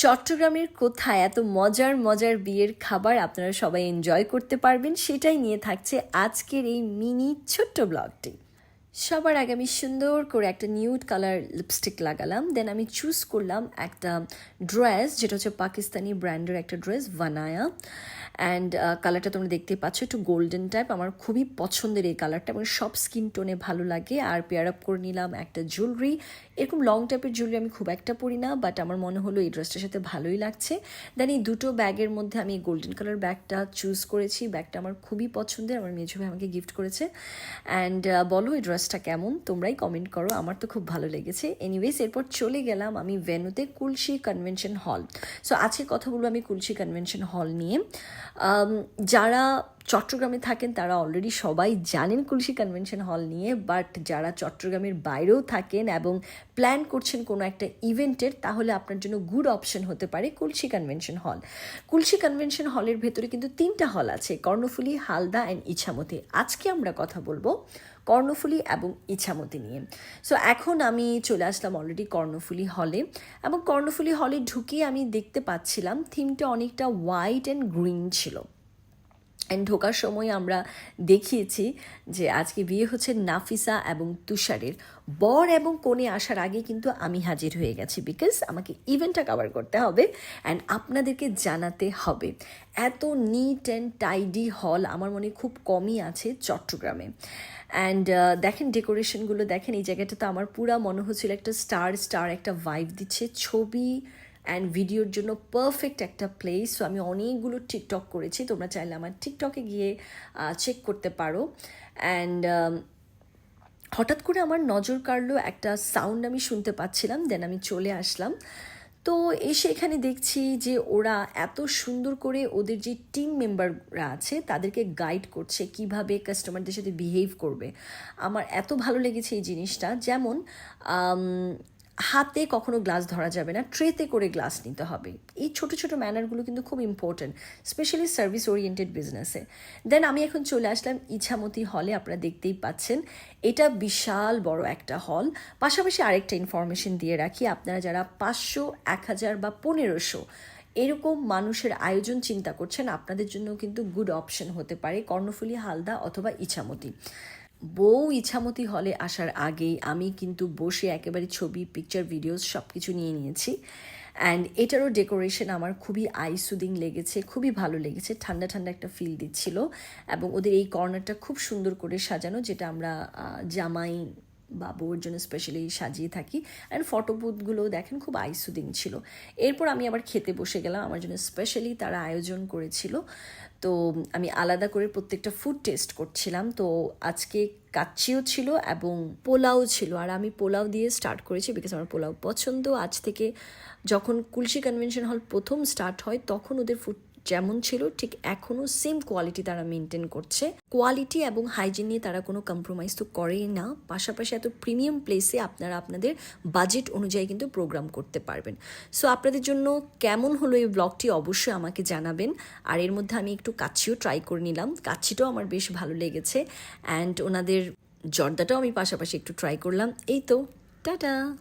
চট্টগ্রামের কোথায় এত মজার মজার বিয়ের খাবার আপনারা সবাই এনজয় করতে পারবেন সেটাই নিয়ে থাকছে আজকের এই মিনি ছোট্ট ব্লগটি সবার আগে আমি সুন্দর করে একটা নিউড কালার লিপস্টিক লাগালাম দেন আমি চুজ করলাম একটা ড্রেস যেটা হচ্ছে পাকিস্তানি ব্র্যান্ডের একটা ড্রেস ভানায়া অ্যান্ড কালারটা তোমরা দেখতে পাচ্ছ, একটু গোল্ডেন টাইপ আমার খুবই পছন্দের এই কালারটা এবং সব স্কিন টোনে ভালো লাগে। আর পেয়ার আপ করে নিলাম একটা জুয়েলারি এরকম লং টাইপের জুয়েলারি আমি খুব একটা পরি না বাট আমার মনে হলো এই ড্রেসটার সাথে ভালোই লাগছে। দেন এই দুটো ব্যাগের মধ্যে আমি গোল্ডেন কালার ব্যাগটা চুজ করেছি। ব্যাগটা আমার খুবই পছন্দের। আমার মেজো ভাই আমাকে গিফট করেছে। অ্যান্ড বলো এই ড্রেসটা কেমন? তোমরাই কমেন্ট করো। আমার তো খুব ভালো লেগেছে। এনিওয়েজ এরপর চলে গেলাম আমি ভেনুতে কুলসি কনভেনশন হল সো আজকে কথা বলব আমি কুলসি কনভেনশন হল নিয়ে। যারা চট্টগ্রামে থাকেন তারা অলরেডি সবাই জানেন কুলসি কনভেনশন হল নিয়ে বাট যারা চট্টগ্রামের বাইরেও থাকেন এবং প্ল্যান করছেন কোনো একটা ইভেন্টের তাহলে আপনার জন্য গুড অপশন হতে পারে Kulsi convention hall Kulsi convention হলের ভেতরে কিন্তু তিনটা হল আছে, কর্ণফুলি, হালদা অ্যান্ড ইছামতি। আজকে আমরা কথা বলব কর্ণফুলি এবং ইছামতি নিয়ে। সো এখন আমি চলে আসলাম অলরেডি কর্ণফুলি হলে এবং কর্ণফুলি হলে ঢুকিয়ে আমি দেখতে পাচ্ছিলাম থিমটা অনেকটা হোয়াইট অ্যান্ড গ্রিন ছিল। অ্যান্ড ঢোকার সময় আমরা দেখিয়েছি যে আজকে বিয়ে হচ্ছে নাফিসা এবং তুষারের। বর এবং কোণে আসার আগে কিন্তু আমি হাজির হয়ে গেছি বিকজ আমাকে ইভেন্টটা কভার করতে হবে অ্যান্ড আপনাদেরকে জানাতে হবে। এত নিট অ্যান্ড টাইডি হল আমার মনে খুব কমই আছে চট্টগ্রামে। অ্যান্ড দেখেন ডেকোরেশনগুলো দেখেন এই জায়গাটা তো আমার পুরা মনে হচ্ছিল একটা স্টার স্টার একটা ভাইব দিচ্ছে। ছবি অ্যান্ড ভিডিওর জন্য পারফেক্ট একটা প্লেস সো আমি অনেকগুলো টিকটক করেছি। তোমরা চাইলে আমার টিকটকে গিয়ে চেক করতে পারো। অ্যান্ড হঠাৎ করে আমার নজর কাড়লো একটা সাউন্ড আমি শুনতে পাচ্ছিলাম দেন আমি চলে আসলাম। তো এসে এখানে দেখছি যে ওরা এত সুন্দর করে ওদের যে টিম মেম্বাররা আছে, তাদেরকে গাইড করছে কীভাবে কাস্টমারদের সাথে বিহেভ করবে। আমার এত ভালো লেগেছে এই জিনিসটা। যেমন হাতে কখনো গ্লাস ধরা যাবে না, ট্রেতে করে গ্লাস নিতে হবে। এই ছোট ছোট ম্যানারগুলো কিন্তু খুব ইম্পর্ট্যান্ট স্পেশালি সার্ভিস ওরিয়েন্টেড বিজনেসে দেন আমি এখন চলে আসলাম ইছামতি হলে আপনারা দেখতেই পাচ্ছেন। এটা বিশাল বড় একটা হল পাশাপাশি আরেকটা ইনফরমেশন দিয়ে রাখি, আপনারা যারা পাঁচশো, এক হাজার বা পনেরোশো এরকম মানুষের আয়োজন চিন্তা করছেন, আপনাদের জন্য কিন্তু গুড অপশন হতে পারে কর্ণফুলী, হালদা অথবা ইছামতি। বউ ইছামতি হলে আসার আগেই আমি কিন্তু বসে একেবারে ছবি পিকচার ভিডিওস সব কিছু নিয়ে নিয়েছি। অ্যান্ড এটারও ডেকোরেশন আমার খুবই আই সুদিং লেগেছে, খুবই ভালো লেগেছে, ঠান্ডা ঠান্ডা একটা ফিল দিচ্ছিল। এবং ওদের এই কর্নারটা খুব সুন্দর করে সাজানো, যেটা আমরা জামাই বা বউর জন্য স্পেশালি সাজিয়ে থাকি। অ্যান্ড ফটো বুথগুলো দেখেন খুব আইসুদিং ছিল। এরপর আমি আবার খেতে বসে গেলাম। আমার জন্য স্পেশালি তারা আয়োজন করেছিল। তো আমি আলাদা করে প্রত্যেকটা ফুড টেস্ট করছিলাম। তো আজকে কাচ্চিও ছিল এবং পোলাও ছিল। আর আমি পোলাও দিয়ে স্টার্ট করেছি বিকজ আমার পোলাও পছন্দ। আজ থেকে যখন কুলসি কনভেনশন হল প্রথম স্টার্ট হয়, তখন ওদের ফুড যেমন ছিল, ঠিক এখনও সেম কোয়ালিটি তারা মেনটেন করছে। কোয়ালিটি এবং হাইজিন নিয়ে তারা কোনো কম্প্রোমাইজ তো করেই না। পাশাপাশি এত প্রিমিয়াম প্লেসে আপনারা আপনাদের বাজেট অনুযায়ী কিন্তু প্রোগ্রাম করতে পারবেন। সো আপনাদের জন্য কেমন হলো এই ব্লগটি অবশ্যই আমাকে জানাবেন। আর এর মধ্যে আমি একটু কাচ্চিও ট্রাই করে নিলাম। কাচ্চিটাও আমার বেশ ভালো লেগেছে। অ্যান্ড ওনাদের জর্দাটাও আমি পাশাপাশি একটু ট্রাই করলাম। এই তো, টাটা!